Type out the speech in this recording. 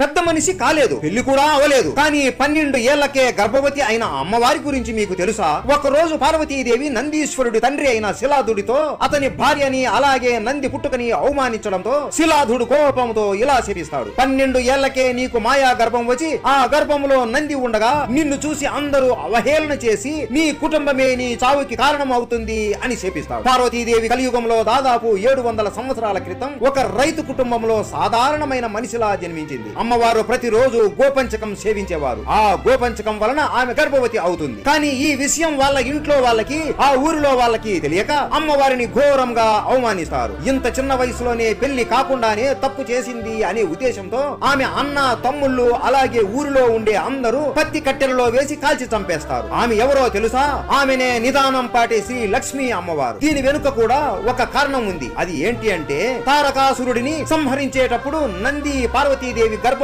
పెద్ద మనిషి కాలేదు పెళ్ళి కూడా అవలేదు కానీ పన్నెండు ఏళ్ళకే గర్భవతి అయిన అమ్మవారి గురించి మీకు తెలుసా? ఒకరోజు పార్వతీదేవి నందీశ్వరుడి తండ్రి అయిన శిలాదుడితో అతని భార్యని అలాగే నంది పుట్టుకని అవమానించడంతో శిలాధుడు కోపంతో ఇలా శపిస్తాడు. పన్నెండు ఏళ్ళకే నీకు మాయా గర్భం వచ్చి ఆ గర్భంలో నంది ఉండగా నిన్ను చూసి అందరూ అవహేళన చేసి నీ కుటుంబమే నీ చావుకి కారణం అవుతుంది అని శపిస్తాడు. పార్వతీదేవి కలియుగంలో దాదాపు ఏడు వందల సంవత్సరాల క్రితం ఒక రైతు కుటుంబంలో సాధారణమైన మనిషిలా జన్మించింది. అమ్మవారు ప్రతిరోజు గోపంచకం సేవించేవారు. ఆ గోపంచకం వలన ఆమె గర్భవతి అవుతుంది. కానీ ఈ విషయం వాళ్ళ ఇంట్లో వాళ్ళకి ఆ ఊరిలో వాళ్ళకి తెలియక అమ్మవారిని ఘోరంగా అవమానిస్తారు. ఇంత చిన్న వయసులోనే పెళ్ళి కాకుండానే తప్పు చేసింది అనే ఉద్దేశంతో ఆమె అన్న తమ్ముళ్ళు అలాగే ఊరిలో ఉండే అందరూ పత్తి కట్టెలలో వేసి కాల్చి చంపేస్తారు. ఆమె ఎవరో తెలుసా? ఆమెనే నిదానం పాటి శ్రీ లక్ష్మీ అమ్మవారు. దీని వెనుక కూడా ఒక కారణం ఉంది. అది ఏంటి అంటే తారకాసురుడిని సంహరించేటప్పుడు నంది పార్వతీదేవి గర్భ